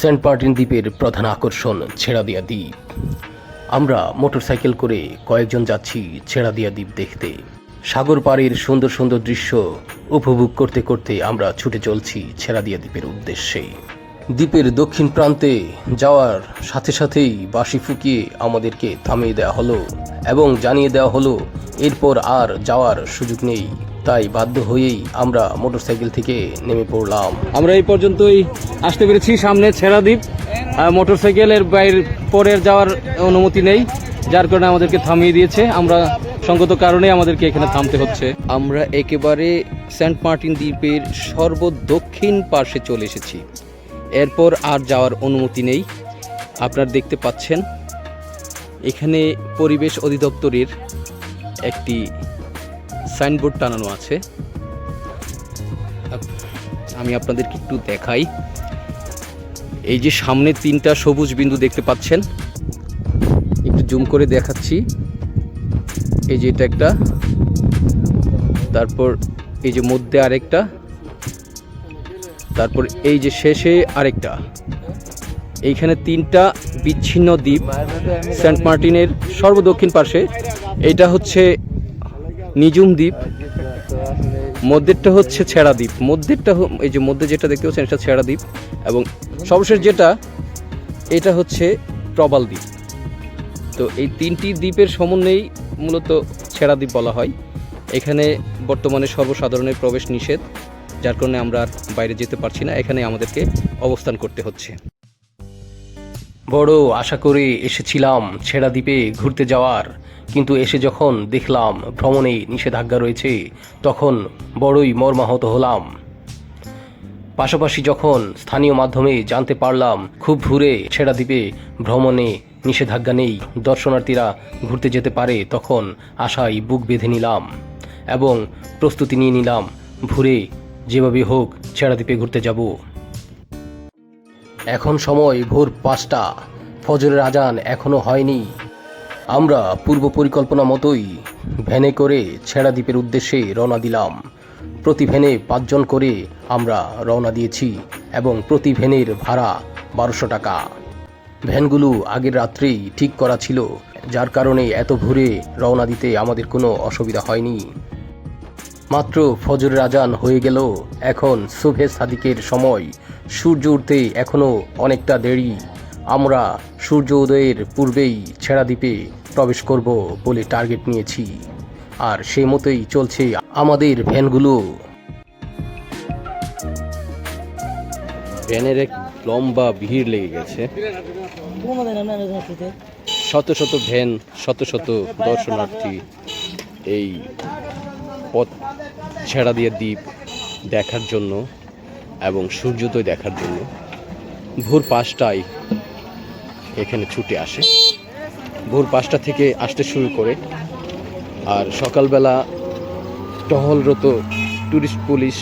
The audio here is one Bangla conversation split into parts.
সেন্ট মার্টিন দ্বীপের প্রধান আকর্ষণ ছেড়াদিয়া দ্বীপ। আমরা মোটরসাইকেল করে কয়েকজন যাচ্ছি ছেড়াদিয়া দ্বীপ দেখতে। সাগর পাড়ের সুন্দর সুন্দর দৃশ্য উপভোগ করতে করতে আমরা ছুটে চলছি ছেড়াদিয়া দ্বীপের উদ্দেশ্যে। দ্বীপের দক্ষিণ প্রান্তে যাওয়ার সাথে সাথেই বাঁশি ফুকিয়ে আমাদেরকে থামিয়ে দেওয়া হলো এবং জানিয়ে দেওয়া হলো, এরপর আর যাওয়ার সুযোগ নেই। তাই বাধ্য হয়েই আমরা মোটরসাইকেল থেকে নেমে পড়লাম। আমরা এই পর্যন্তই আসতে পেরেছি। সামনে ছেড়া দ্বীপ আহ, মোটরসাইকেলের বাইরে পরের যাওয়ার অনুমতি নেই যার কারণে আমাদেরকে থামিয়ে দিয়েছে। আমরা সঙ্গত কারণে আমাদেরকে এখানে থামতে হচ্ছে। আমরা একেবারে সেন্ট মার্টিন দ্বীপের সর্বদক্ষিণ পাশে চলে এসেছি। এরপর আর যাওয়ার অনুমতি নেই। আপনারা দেখতে পাচ্ছেন এখানে পরিবেশ অধিদপ্তরের একটি সাইনবোর্ড টানানো আছে। আমি আপনাদেরকে একটু দেখাই। এই যে সামনে তিনটা সবুজ বিন্দু দেখতে পাচ্ছেন। একটু জুম করে দেখাচ্ছি। এই যে এটা একটা, তারপর এই যে মধ্যে আরেকটা, তারপর এই যে শেষে আরেকটা। এইখানে তিনটা বিচ্ছিন্ন দ্বীপ, সেন্ট মার্টিনের সর্বদক্ষিণ পাশে এটা হচ্ছে নিজুম দ্বীপ। মধ্যেরটা হচ্ছে ছেঁড়া দ্বীপ। মধ্যেরটা এই যে মধ্যে যেটা দেখতে পাচ্ছেন, এটা ছেঁড়া দ্বীপ এবং সর্বশেষ যেটা, এটা হচ্ছে প্রবাল দ্বীপ। তো এই তিনটি দ্বীপের সমন্বয়েই মূলত ছেঁড়া দ্বীপ বলা হয়। এখানে বর্তমানে সর্বসাধারণের প্রবেশ নিষেধ, যার কারণে আমরা আর বাইরে যেতে পারছি না। এখানে আমাদেরকে অবস্থান করতে হচ্ছে। বড় আশা করে এসেছিলাম ছেড়া দ্বীপে ঘুরতে যাওয়ার। কিন্তু এসে যখন দেখলাম ভ্রমণে নিষেধাজ্ঞা রয়েছে, তখন বড়ই মর্মাহত হলাম। পাশাপাশি যখন স্থানীয় মাধ্যমে জানতে পারলাম, খুব ভুরে ছেড়া দ্বীপে ভ্রমণে নিষেধাজ্ঞা নেই, দর্শনার্থীরা ঘুরতে যেতে পারে, তখন আশায় বুক বেঁধে নিলাম এবং প্রস্তুতি নিয়ে নিলাম, ভুরে যেভাবে হোক ছেড়া দ্বীপে ঘুরতে যাব। এখন সময় ভোর পাঁচটা। ফজরের আজান এখনও হয়নি। আমরা পূর্ব পরিকল্পনা মতোই ভ্যানে করে ছেড়া দ্বীপের উদ্দেশ্যে রওনা দিলাম। প্রতি ভ্যানে পাঁচজন করে আমরা রওনা দিয়েছি এবং প্রতি ভ্যানের ভাড়া বারোশো টাকা। ভ্যানগুলো আগের রাত্রেই ঠিক করা ছিল, যার কারণে এত ভোরে রওনা দিতে আমাদের কোনো অসুবিধা হয়নি। মাত্র ফজর রাজান হয়ে গেল, এখন শুভে সাদিকের সময়। সূর্য উঠতে এখনও অনেকটা দেরি। আমরা সূর্য উদয়ের পূর্বেই ছেড়া দ্বীপে প্রবেশ করব বলে টার্গেট নিয়েছি। আর সে মতোই চলছে আমাদের ভ্যানগুলো। ভ্যানের এক লম্বা ভিড় লেগে গেছে। শত শত ভ্যান, শত শত দর্শনার্থী এই পথ ছেড়া দিয়ে দ্বীপ দেখার জন্য এবং সূর্যোদয় দেখার জন্য ভোর পাঁচটায় এখানে ছুটে আসে। ভোর পাঁচটা থেকে আসতে শুরু করে। আর সকালবেলা টহলরত ট্যুরিস্ট পুলিশ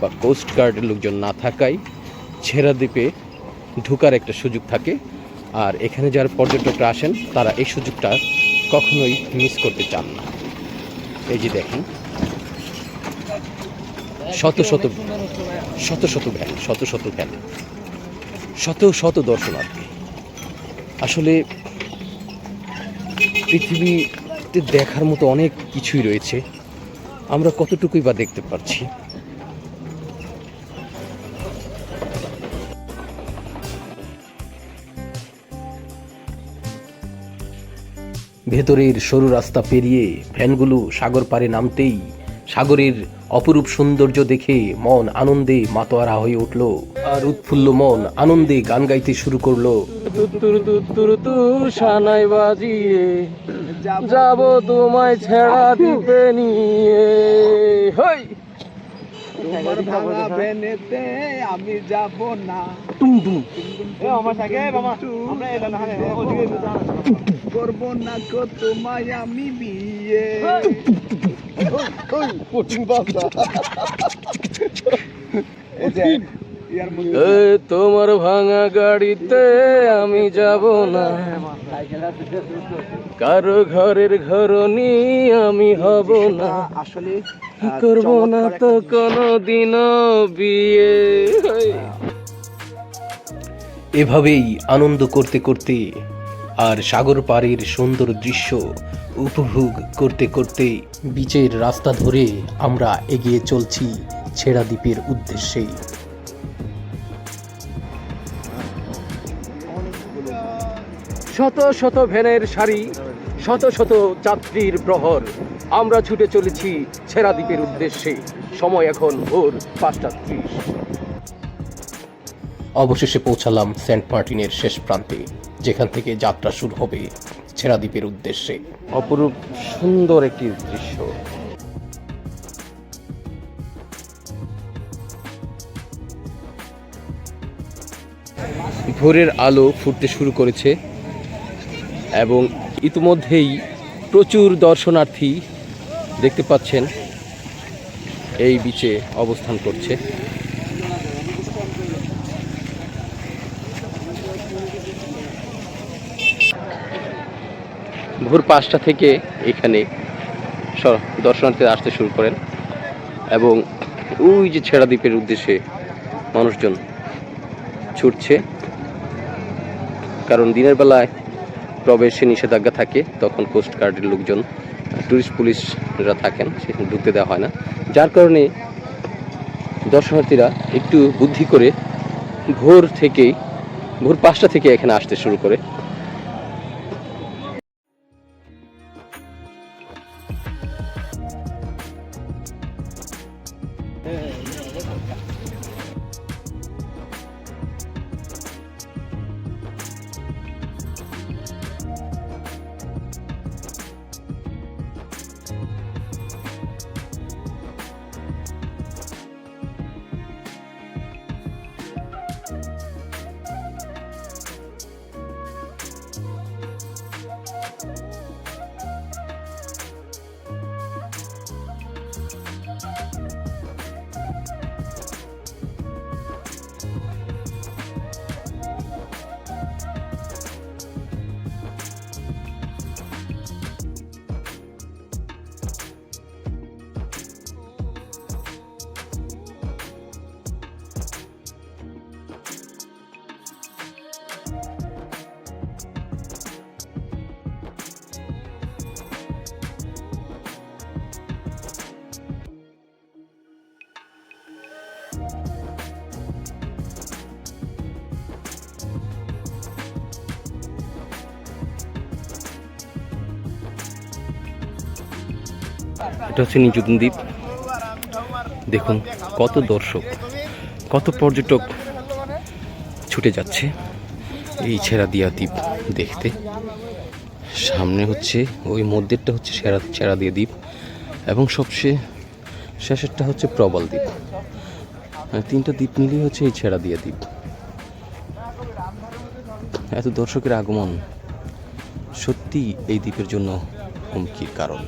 বা কোস্ট গার্ডের লোকজন না থাকায় ছেড়া দ্বীপে ঢুকার একটা সুযোগ থাকে। আর এখানে যারা পর্যটকরা আসেন, তারা এই সুযোগটা কখনোই মিস করতে চান না। এই যে দেখেন। শত শত শত শত ভ্যান, শত শত ভ্যান, শত শত দর্শনার্থী। আসলে পৃথিবীতে দেখার মতো অনেক কিছুই রয়েছে। আমরা কতটুকুই বা দেখতে পাচ্ছি ভেতরের সরু রাস্তা পেরিয়ে ভ্যানগুলো সাগর পাড়ে নামতেই সাগরের অপরূপ সৌন্দর্য দেখে মন আনন্দে মাতোয়ারা হয়ে উঠল। আর উৎফুল্ল মন আনন্দে গান গাইতে শুরু করল। সানাই বাজিয়ে, যাব তোমায় ছেড়া দিতে নিয়ে। তোমার ভাঙা ভেনেতে আমি যাব না। টুম টুম। করব না গো তোমায় আমি বিয়ে। ওই কোচিং বাবা। তোমার ভাঙা গাড়িতে আমি যাব না। কারও ঘরের ঘরনি আমি হব না। আসলে করব না তো কোনো দিনও বিয়ে এভাবেই আনন্দ করতে করতে আর সাগর পাড়ের সুন্দর দৃশ্য উপভোগ করতে করতে বিচের রাস্তা ধরে আমরা এগিয়ে চলছি ছেড়া দ্বীপের উদ্দেশ্যে শত শত ভ্যানের সারি শত শত যাত্রীর প্রহর। আমরা ছুটে চলেছি ছেড়া দ্বীপের উদ্দেশ্যে। সময় এখন ভোর পাঁচটা ত্রিশ। অবশেষে পৌঁছালাম সেন্ট মার্টিনের শেষ প্রান্তে যেখান থেকে যাত্রা শুরু হবে ছেড়া দ্বীপের উদ্দেশ্যে। অপরূপ সুন্দর একটি দৃশ্য। ভোরের আলো ফুটতে শুরু করেছে এবং ইতিমধ্যেই প্রচুর দর্শনার্থী দেখতে পাচ্ছেন এই বিচে অবস্থান করছে। ভোর পাঁচটা থেকে এখানে দর্শনার্থীরা আসতে শুরু করেন এবং ওই যে ছেড়া দ্বীপের উদ্দেশ্যে মানুষজন ছুটছে। কারণ দিনের বেলায় প্রবেশে নিষেধাজ্ঞা থাকে, তখন কোস্ট গার্ডের লোকজন, টুরিস্ট পুলিশরা থাকেন, সেখানে ঢুকতে দেওয়া হয় না। যার কারণে দর্শনার্থীরা একটু বুদ্ধি করে ভোর থেকেই, ভোর পাঁচটা থেকে এখানে আসতে শুরু করে। এটা হচ্ছে নিজুদিন দ্বীপ। দেখুন, কত দর্শক, কত পর্যটক ছুটে যাচ্ছে এই ছেড়া দিয়া দ্বীপ দেখতে। সামনে হচ্ছে, ওই মধ্যেরটা হচ্ছে সেরা ছেড়া দিয়া দ্বীপ এবং সবচেয়ে শেষেরটা হচ্ছে প্রবল দ্বীপ। মানে তিনটা দ্বীপ মিলিয়ে হচ্ছে এই ছেড়া দিয়া দ্বীপ। এত দর্শকের আগমন সত্যি এই দ্বীপের জন্য হুমকির কারণ।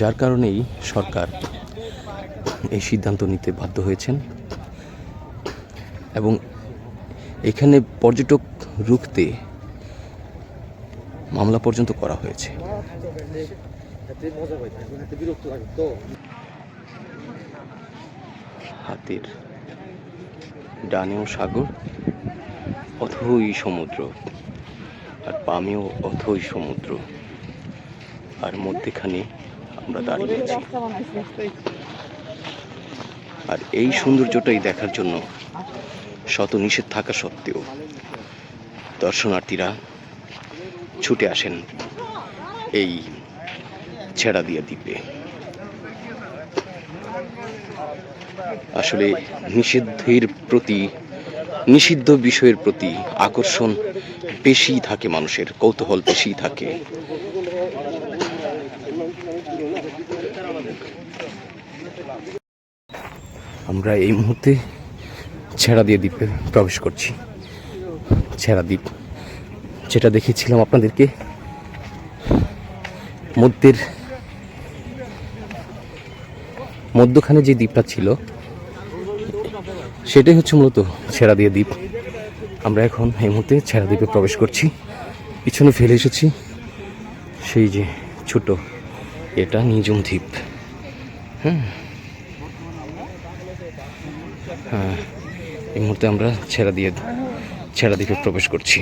যার কারণেই সরকার এই সিদ্ধান্ত নিতে বাধ্য হয়েছেন এবং এখানে পর্যটক রুখতে মামলা পর্যন্ত করা হয়েছে। হাতের ডানেও সাগর, অথই সমুদ্র, আর বামেও অথই সমুদ্র, আর মধ্যেখানে আমরা দাঁড়িয়ে আছি আর এই সৌন্দর্যটাই দেখার জন্য শত নিষেধ থাকা সত্ত্বেও দর্শনার্থীরা ছুটে আসেন এই ছেড়া দিয়া দ্বীপে। আসলে নিষিদ্ধের প্রতি নিষিদ্ধ বিষয়ের প্রতি আকর্ষণ বেশি থাকে মানুষের কৌতূহল বেশি থাকে। আমরা এই মুহূর্তে ছেঁড়া দিয়ে দ্বীপে প্রবেশ করছি। ছেঁড়া দ্বীপ। যেটা দেখেছিলাম আপনাদেরকে, মধ্যের, মধ্যখানে যে দ্বীপটা ছিল, সেটাই হচ্ছে মূলত ছেঁড়া দিয়ে দ্বীপ। আমরা এখন এই মুহূর্তে ছেঁড়া দ্বীপে প্রবেশ করছি। পিছনে ফেলে এসেছি সেই যে ছোট এটা নিজম দ্বীপ। হ্যাঁ এই মুহূর্তে আমরা ছেড়া দিয়ে, ছেড়া দ্বীপে প্রবেশ করছি।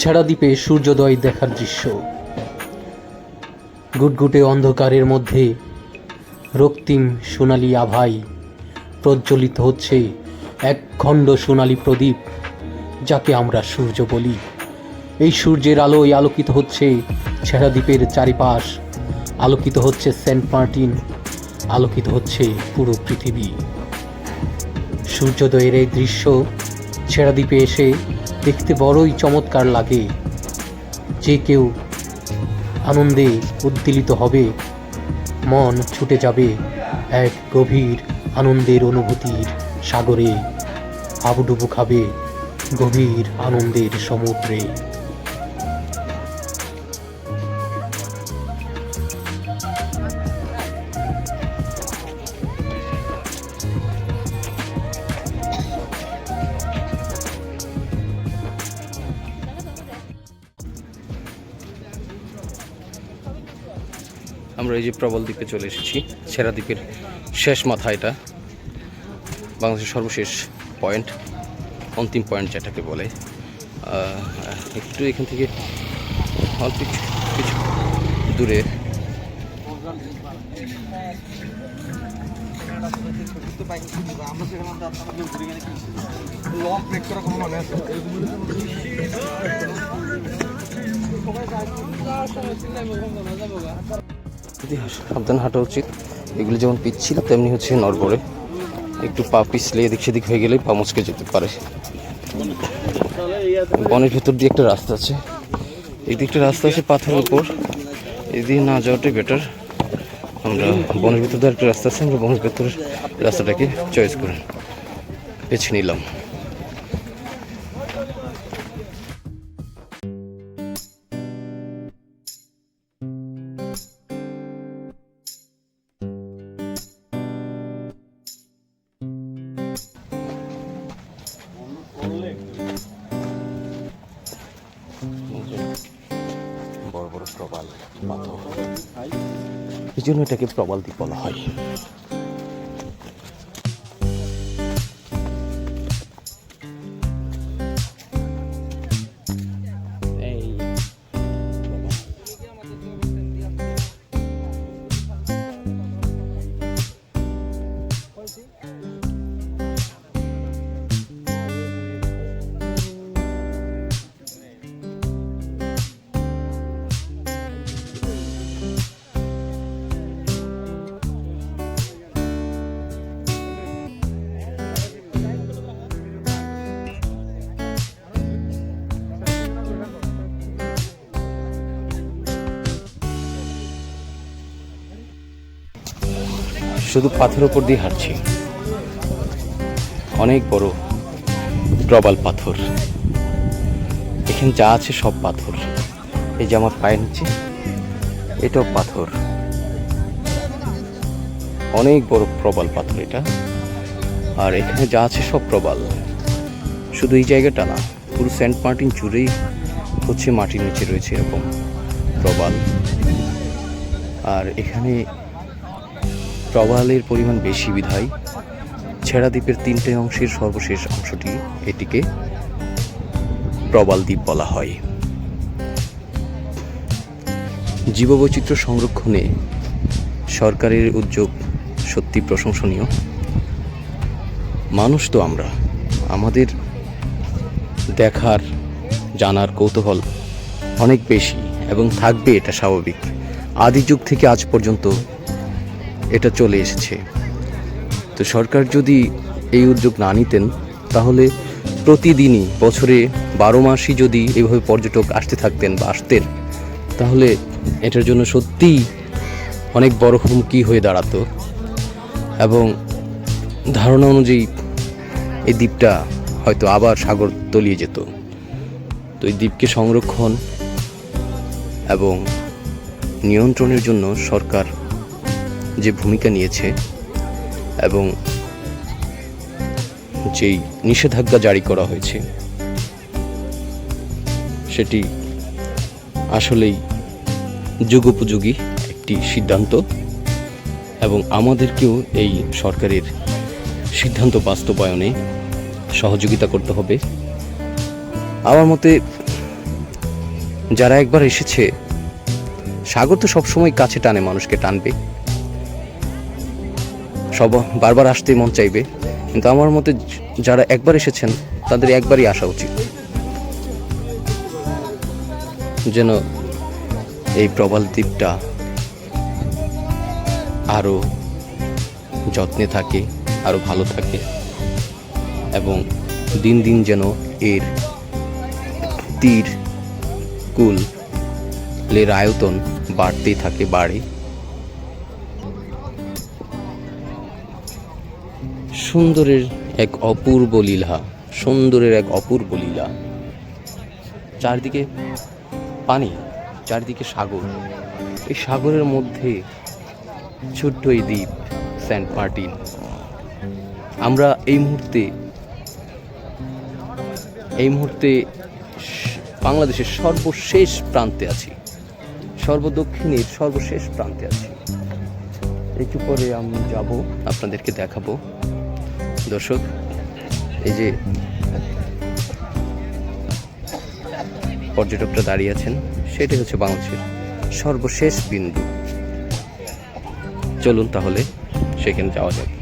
ছেড়া দ্বীপে সূর্যোদয় দেখার দৃশ্য। গুটগুটে অন্ধকারের মধ্যে রক্তিম সোনালি আভাই প্রজ্বলিত হচ্ছে এক খণ্ড সোনালি প্রদীপ, যাকে আমরা সূর্য বলি। এই সূর্যের আলোয় আলোকিত হচ্ছে ছেড়া দ্বীপের চারিপাশ আলোকিত হচ্ছে সেন্ট মার্টিন, আলোকিত হচ্ছে পুরো পৃথিবী। সূর্যোদয়ের এই দৃশ্য ছেড়া দ্বীপে এসে দেখতে বড়ই চমৎকার লাগে। যে কেউ আনন্দে উদ্দীলিত হবে, মন ছুটে যাবে এক গভীর আনন্দের অনুভূতির সাগরে। হাবুডুবু খাবে গভীর আনন্দের সমুদ্রে। আমরা এই যে প্রবল দ্বীপে চলে এসেছি, সেরা দ্বীপের শেষ মাথা এটা। বাংলাদেশের সর্বশেষ পয়েন্ট, অন্তিম পয়েন্ট যেটাকে বলে। একটু এখান থেকে অল্প কিছু দূরে। যদি সাবধান হাঁটা উচিত। এগুলি যেমন পিচ্ছিল, তেমনি হচ্ছে নড়বড়ে। একটু পা পিছলে এদিক সেদিক হয়ে গেলে পা মুচকে যেতে পারে। বনের ভেতর দিয়ে একটা রাস্তা আছে। এই দিকটা রাস্তা আছে পাথরের উপর। এদিকে না যাওয়াটাই বেটার আমরা বনের ভিতর দিয়ে একটা রাস্তা আছে, আমরা বনের ভেতরের রাস্তাটাকে চয়েস করে বেছে নিলাম। জন্য এটাকে প্রবাল দ্বীপ বলা হয়। শুধু পাথর ওপর দিয়ে হাঁটছি। অনেক বড় প্রবাল পাথর। এখানে যা আছে সব পাথর। এই যে আমার পায়ের নিচে, এটাও পাথর। অনেক বড় প্রবাল পাথর এটা। আর এখানে যা আছে সব প্রবাল। শুধু এই জায়গাটা না, পুরো সেন্ট মার্টিন জুড়েই হচ্ছে মাটির নিচে রয়েছে এরকম প্রবাল। আর এখানে প্রবালের পরিমাণ বেশি বিধায় ছেড়া দ্বীপের তিনটে অংশের সর্বশেষ অংশটি এটিকে প্রবাল দ্বীপ বলা হয়। জীববৈচিত্র্য সংরক্ষণে সরকারের উদ্যোগ সত্যি প্রশংসনীয়। মানুষ তো আমরা। আমাদের দেখার, জানার কৌতূহল অনেক বেশি এবং থাকবে এটা স্বাভাবিক। আদি যুগ থেকে আজ পর্যন্ত এটা চলে এসেছে। তো সরকার যদি এই উদ্যোগ না নিতেন, তাহলে প্রতিদিনই বছরে বারো মাসই যদি এভাবে পর্যটক আসতে থাকতেন বা আসতেন, তাহলে এটার জন্য সত্যিই অনেক বড় হুমকি হয়ে দাঁড়াতো। এবং ধারণা অনুযায়ী এই দ্বীপটা হয়তো আবার সাগর তলিয়ে যেত। তো এই দ্বীপকে সংরক্ষণ এবং নিয়ন্ত্রণের জন্য সরকার যে ভূমিকা নিয়েছে এবং যেই নিষেধাজ্ঞা জারি করা হয়েছে, সেটি আসলেই যুগোপযোগী একটি সিদ্ধান্ত এবং আমাদেরকেও এই সরকারের সিদ্ধান্ত বাস্তবায়নে সহযোগিতা করতে হবে। আমার মতে, যারা একবার এসেছে সাগর তো সবসময় কাছে টানে মানুষকে টানবে। সব বারবার আসতেই মন চাইবে। কিন্তু আমার মতে যারা একবার এসেছেন, তাদের একবারই আসা উচিত। যেন এই প্রবাল দ্বীপটা আরও যত্নে থাকে, আরও ভালো থাকে, এবং দিন দিন যেন এর তীর, কুল, লের আয়তন বাড়তেই থাকে, বাড়ে। সুন্দরের এক অপূর্ব লীলা, সুন্দরের এক অপূর্ব লীলা। চারদিকে পানি, চারদিকে সাগর। এই সাগরের মধ্যে ছোট্ট এই দ্বীপ, সেন্ট মার্টিন। আমরা এই মুহূর্তে এই মুহূর্তে বাংলাদেশের সর্বশেষ প্রান্তে আছি। সর্বদক্ষিণের সর্বশেষ প্রান্তে আছি। একটু পরে আমি যাব, আপনাদেরকে দেখাবো। দর্শক, এই যে পর্যটকরা দাঁড়িয়ে আছেন, সেটাই হচ্ছে বাংলাদেশের সর্বশেষ বিন্দু। চলুন তাহলে সেখানে যাওয়া যাক।